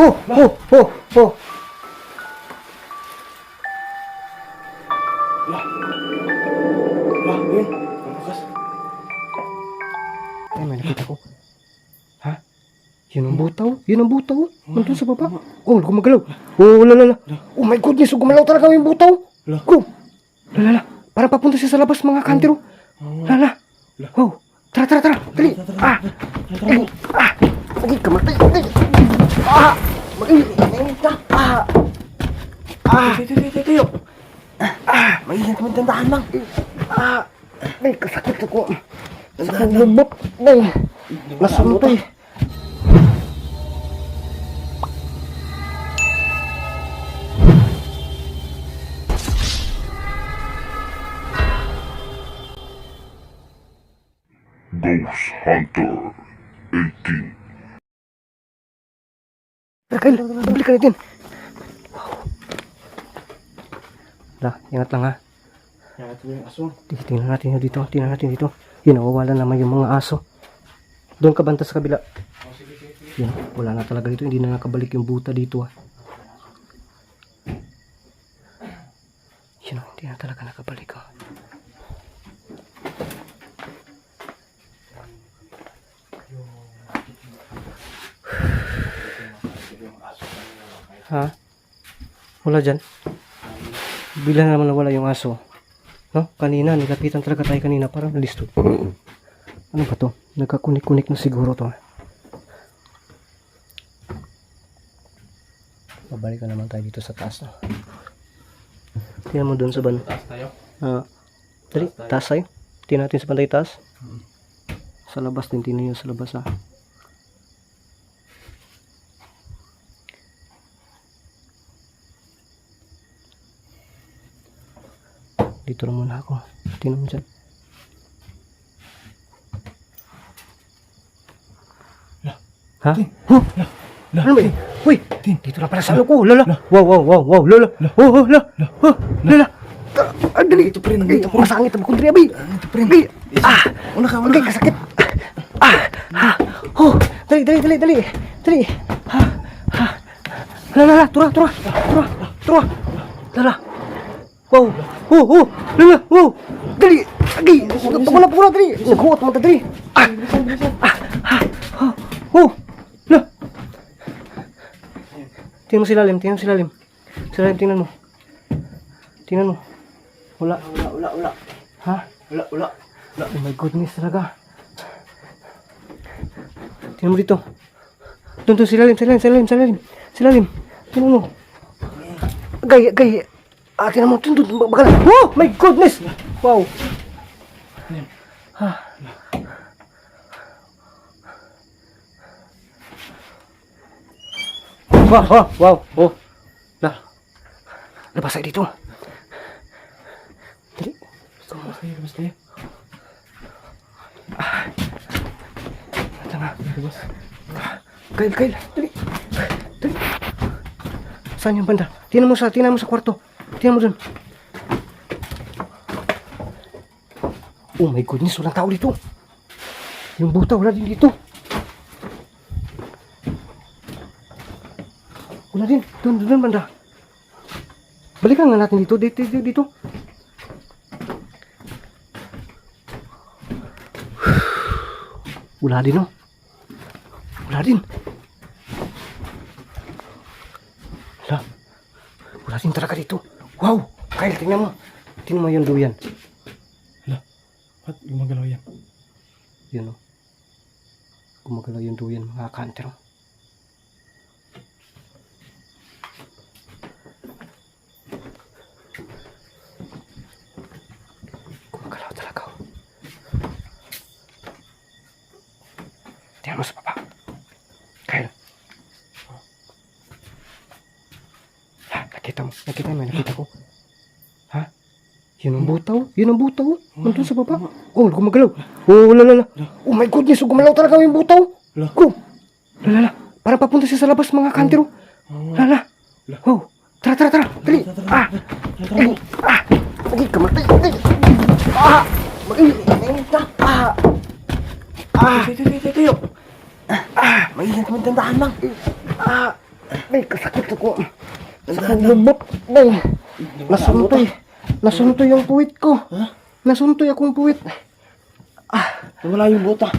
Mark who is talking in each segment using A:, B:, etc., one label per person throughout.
A: Oh, oh, oh, oh.
B: Lah. Lah, yun. Bukas.
A: Ay, may nakita ko. Ha? Yun ang butaw. Yun ang butaw. Nandun sa baba. Oh, gumagalaw. Oh, lala. Oh my goodness, gumalaw talaga yung butaw.
B: Lah.
A: Oh, lala. Parang papunta siya sa labas mga kantero. Lala. Oh, tara, tara, tara. Dali. Ah. Ah. Lagi kamatay. Dali. Ah. Ah. Ah.
B: Tayo, tayo, tayo, tayo.
A: Ah.
B: Maingat mo, dandahan lang.
A: Ah. Ay, kasakit ako. Sa lumot. Ay. Nasuntay.
C: Ghost
A: Rakal, balik ka natin. Lah, ingat lang ha.
B: Yan, ito yung aso.
A: Tingnan natin yun dito. Tingnan natin dito. Yun, nawawala naman yung mga aso. Doon ka banta sa kabila. Yun, wala na talaga dito. Hindi na nakabalik yung buta dito ah. Yun, oh, hindi na talaga nakabalik oh. Ha? Wala dyan? Bigla na naman nawala yung aso. No? Kanina, nilapitan talaga tayo kanina. Parang nalisto. Ano ba to? Nagkakunik-kunik na siguro to. Babalik naman tayo dito sa taas. No? Tingnan mo doon sa ban.
B: Taas tayo.
A: Ah, dali, taas tayo. Tingnan natin sa bantay taas. Sa labas din, tingnan nyo sa labas ah. Dito lang muna ako. Tingnan mo dyan. Ha? Huh? Ano ba yun? Uy! Dito na pala sa ano ko. Lala! Wow, wow, wow, wow. Lala! Oh, oh, lala! Oh, lala! Ah, dali! Ito pa rin. Ito pa rin. Masangit ang kundri, abi! Ito pa rin. Ah! Una ka, una ka. kasakit. Ah! Ah! Oh! Dali, dali, dali, dali! Dali! Ha! Ha! Lala, lala! Tura, tura! Tura! Tura! Lala! Wow! Oh, oh! Lala! Wow! Dali! Agi! Pagula, pagula, dali! Naghuot mo ta, dali! Ah! Ah! Ah! Oh! La! Tingnan mo si Lalim, tingnan mo si Lalim. Si Lalim, tingnan mo. Tingnan mo. Wala.
B: Wala, wala, wala.
A: Ha?
B: Wala, wala.
A: Oh my goodness talaga. Tingnan mo dito. Doon, doon, si Lalim, si Lalim, si Lalim, si Lalim. Si Lalim. Tingnan mo. Gay, gay. Ah, tingnan mo. Doon, doon, bakal. Oh my goodness! Wow. Ha. Wow, wow, wow, oh. Lah. Labas tayo dito. Dali.
B: Labas tayo, labas tayo.
A: Tama. Kail, kail. Dali. Dali. Saan yung banda? Tingnan mo sa, tingnan mo sa kwarto. Tingnan mo dun. Oh my goodness, walang tao dito. Yung buta, wala din dito. Wala din. Doon, doon, doon, banda. Balikan nga natin dito. Dito, dito, dito. Wala din, oh. Wala din. Wala. Wala din talaga dito. Wow! Kyle, tingnan mo. Tingnan mo yung duyan.
B: Ba't gumagalaw yan?
A: Yun, oh. Gumagalaw yung duyan, mga kanter, oh. Gumagalaw talaga, oh. Tingnan mo sa baba. Kyle. Ha, nakita mo. Nakita mo, nakita ko. Ha? Yun ang butaw. Yun ang butaw. Nandun sa baba. Oh, gumagalaw. Oh, lalala. Oh my goodness, gumalaw talaga yung butaw.
B: Ala.
A: Oh, lalala. Parang papunta siya sa labas mga kantero. Lala. Oh, tara, tara, tara. Dali. Ah. Dali. Ah. Lagi kamatay. Dali. Ah. Mag-init na. Ah. Ah.
B: Tayo, tayo.
A: Ah.
B: Maingat mo, dandahan lang.
A: Ah. Ay, kasakit ako. Sa lubot. Ay, nasuntoy. Nasuntoy yung puwit ko.
B: Ha?
A: Nasuntoy akong puwit.
B: Wala yung bota.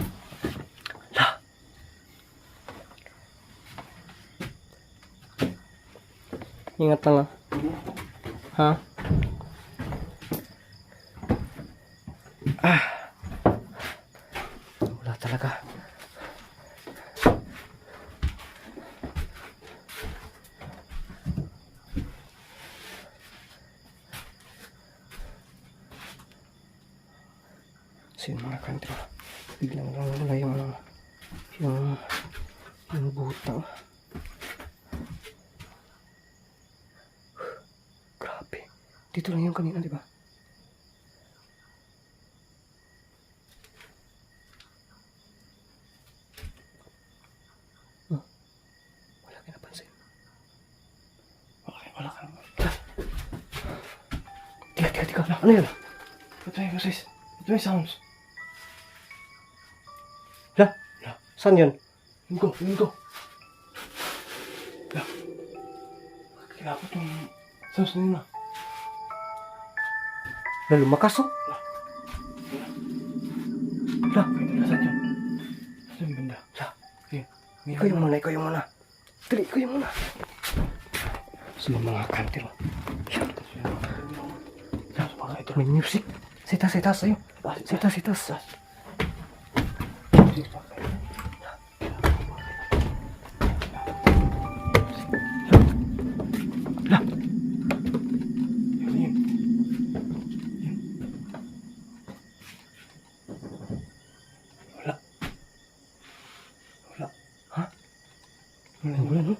A: Ingat lang ah. Ha? Ah. Wala talaga. Sino mga kantra? Biglang lang wala yung ano, yung yung butang. Grabe. Dito lang yung kanina, di ba? Tika. Ano yun?
B: Ito yung sis. Ito yung sounds.
A: Saan yun?
B: Ko. La. Kinapot yung sounds nila.
A: La, lumakas oh. La,
B: Nasaan yun? Nasaan yung banda?
A: la. Ikaw yung muna, ikaw yung muna. Dali, ikaw yung muna. Sino mga kantil? Yan. May music. Sita, sita sa'yo. Sita, sita.
B: Music pa kayo.
A: La.
B: Yun, yun. Yun. Wala. Wala.
A: Ha?
B: Wala.
A: Wala, no?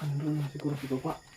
B: Ano na siguro si Papa?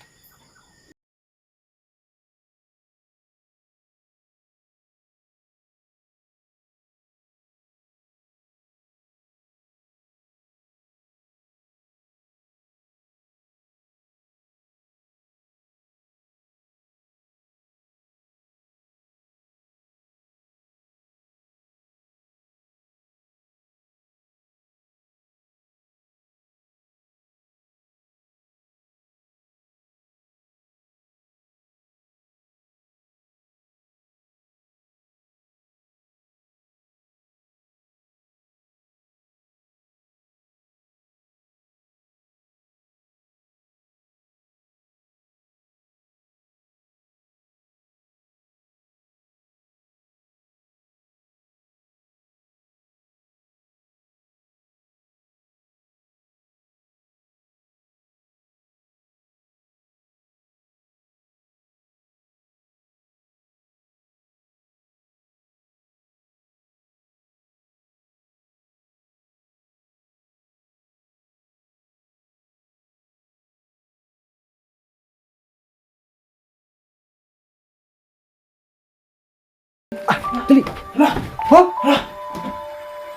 A: Dali.
B: Hala!
A: Ha?
B: Hala!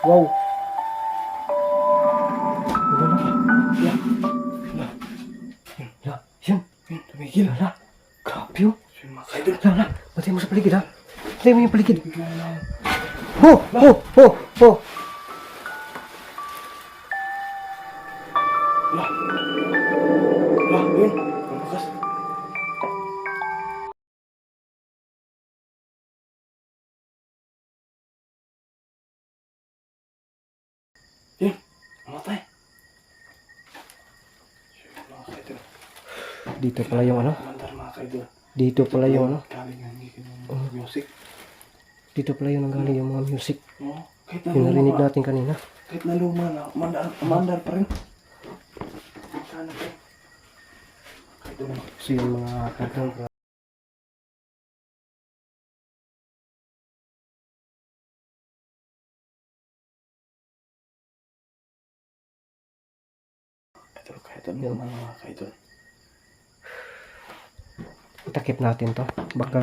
A: Wow.
B: Hala! Hala!
A: La, yan.
B: Yun, tumigil.
A: Lala. Grabe oh.
B: Yun, mga kaidol.
A: Lala, batay mo sa paligid ha. Batay mo yung paligid.
B: Bigla na.
A: Ho! Ho! Dito pala yung ano. Dito pala yung ano.
B: Music.
A: Dito pala yung nanggaling yung mga music. Yung narinig natin kanina.
B: kahit na luma na, mandar, mandar pa rin.
A: So yung mga
B: mga kaidol.
A: Takip natin to. Baka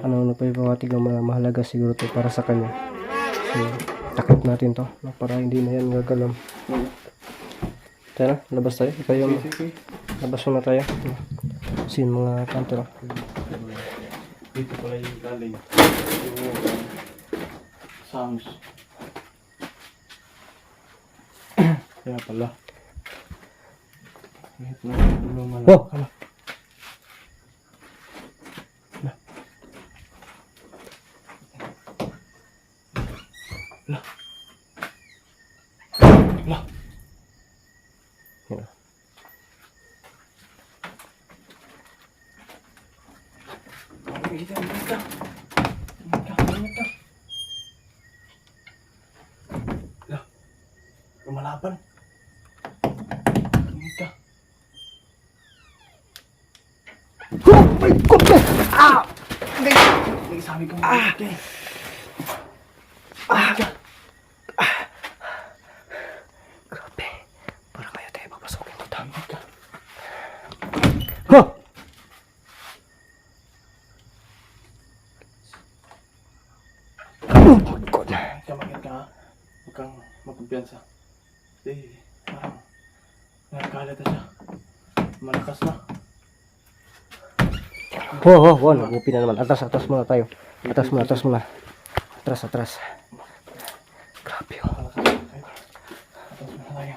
A: ano ano pa yung pawatig ang mga mahalaga siguro to para sa kanya. So, takip natin to na para hindi na yan gagalam. Tayo na, labas tayo. Ikaw yung labas muna tayo. Yung mga kanto.
B: Dito pala yung galing. Sounds. Kaya pala. Na
A: Oh! Oh my God! Ah!
B: Hindi. Hindi sabi ko. Ah. Ah.
A: Grabe. Para kaya tayo papasokin dito.
B: Kita.
A: Huh! Oh my God!
B: Kaya makit ka ha. Huwag kang magkumpiyansa. Kasi parang nagkalat na siya. Malakas na.
A: Oh, oh, oh, nagupi na naman. Atras, atras muna tayo. Atras muna, atras muna. Atras, atras. Grabe oh.
B: Malakas na. Kaya Atas mo na tayo.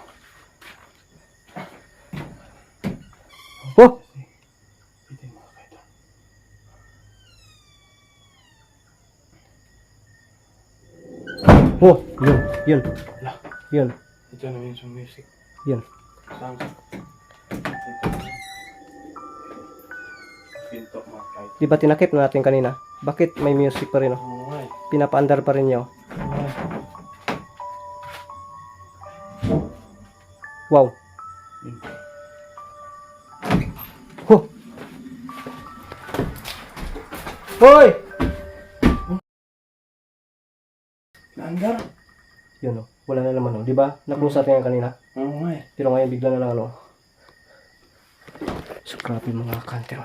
A: Oh!
B: Pwede mo kayo.
A: Oh! Yun, yun,
B: Lah.
A: yun,
B: Ito na yung some music.
A: yun.
B: Sounds.
A: Di ba tinakip na natin kanina? Bakit may music pa rin oh? Pinapaandar pa rin
B: eh.
A: Wow. Huh! Hoy!
B: Naandar.
A: Yun oh. Wala na naman oh. Di ba? Naklose natin yan kanina.
B: Oo nga eh.
A: Pero ngayon bigla na lang ano. So grabe mga kanter.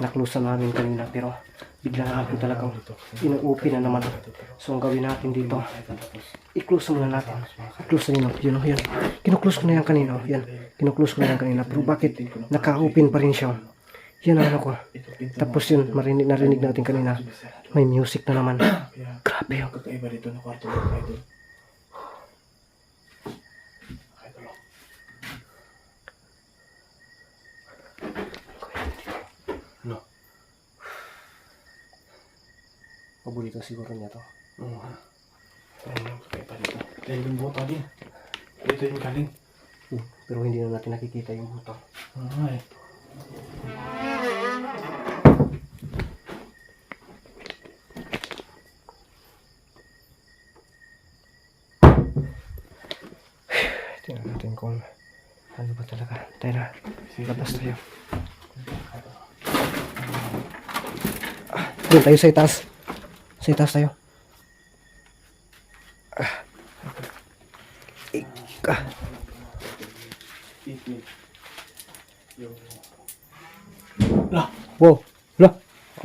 A: Naklose na namin kanina pero bigla na natin talagang inuupi na naman. So ang gawin natin dito, i-close muna natin. I-close na yun. Yun yun. Kinuklose ko na yan kanina. Yan. Kinuklose ko na yan kanina. Pero bakit naka-open pa rin siya? Yan ang ano ko.
B: Ito pinto.
A: Tapos yun, marinig, narinig natin kanina. May music na naman. Grabe oh.
B: kakaiba dito na kwarto mo kayo doon. Kahit ano. No.
A: Paborito siguro niya to.
B: Oo nga. Ayun kakaiba dito. Dahil yung buta din. Dito yung galing.
A: Hmm, Pero hindi na natin nakikita yung buto.
B: Oo nga eh.
A: Tingnan natin kung ano ba talaga. Tayo na. Labas tayo. Ah, Doon tayo sa itaas. Sa itaas tayo. Ah. Ika.
B: Lah!
A: Wow. La.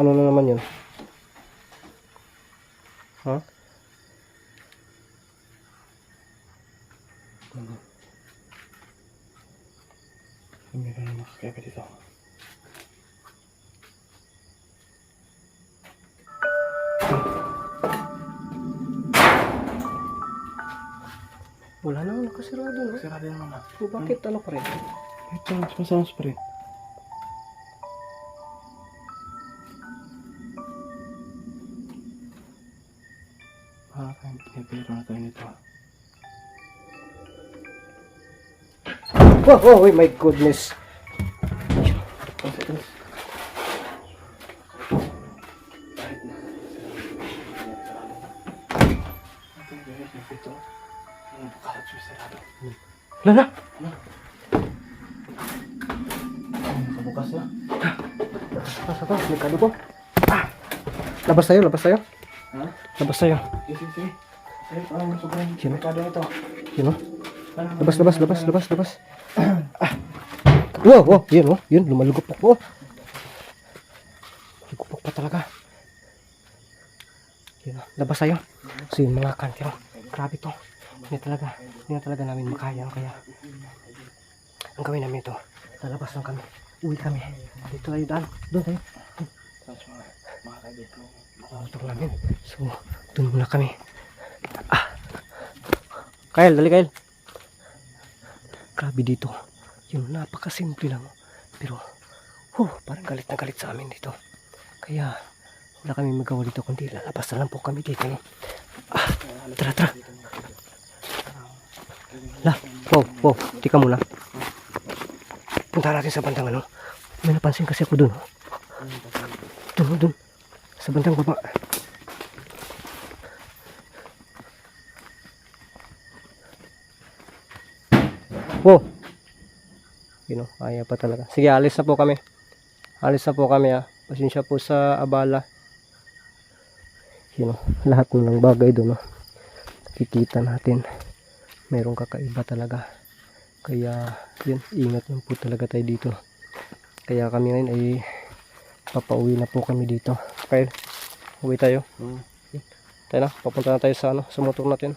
A: Ano na naman yun? Ha?
B: Meron na makakaiba dito.
A: Wala naman nakasirado. No?
B: Sira din naman ah.
A: O, bakit ano pa rin?
B: Ito, sumasounds pa rin. Parang pinipiro na tayo nito.
A: Oh, oh, oh, my goodness.
B: Tapos, tapos. Kahit na. Ito yung guys, yung pito. Yung bukalat siya sarado.
A: Lala.
B: Yung nakabukas na.
A: Nasa to, may kadugo. Ah. Labas tayo, labas tayo.
B: Ha?
A: Labas tayo.
B: Sige, sige, sige. Sige, parang sobrang
A: Sino?
B: delikado ito.
A: Yun oh.
B: Parang-
A: Labas, labas, labas, labas, labas. Ah. Wow, wow, yun oh. Yun, lumalugupok oh. Lugupok pa talaga. Yun oh. Labas tayo. So yun mga kanti oh. Grabe to. Hindi talaga, hindi na talaga namin makaya. Kaya, ang gawin namin ito, lalabas lang kami. Uwi kami. Dito tayo daan. Doon tayo.
B: Mga- kaibigan.
A: Motor namin. So, dun muna kami. Ah. Kyle, dali Kyle. Grabe dito. Yun, napakasimple lang. Pero, huh, parang galit na galit sa amin dito. Kaya, wala kami magawa dito kundi lalabas na lang po kami dito. No? Ah, tara, tara. Wow, wow, tika muna. Punta natin sa bandang ano. May napansin kasi ako dun. oh. Dun, dun. Sa bandang baba. Wow. Yun o, ayaw pa talaga. Sige, alis na po kami. Alis na po kami ah. Pasensya po sa abala. Yun o, lahat ng bagay doon o. Kikita natin. Merong kakaiba talaga. Kaya, yun, ingat lang po talaga tayo dito. Kaya kami ngayon ay papauwi na po kami dito. Kyle, uwi tayo.
B: Hmm.
A: Tayo na, papunta na tayo sa ano, sa motor natin.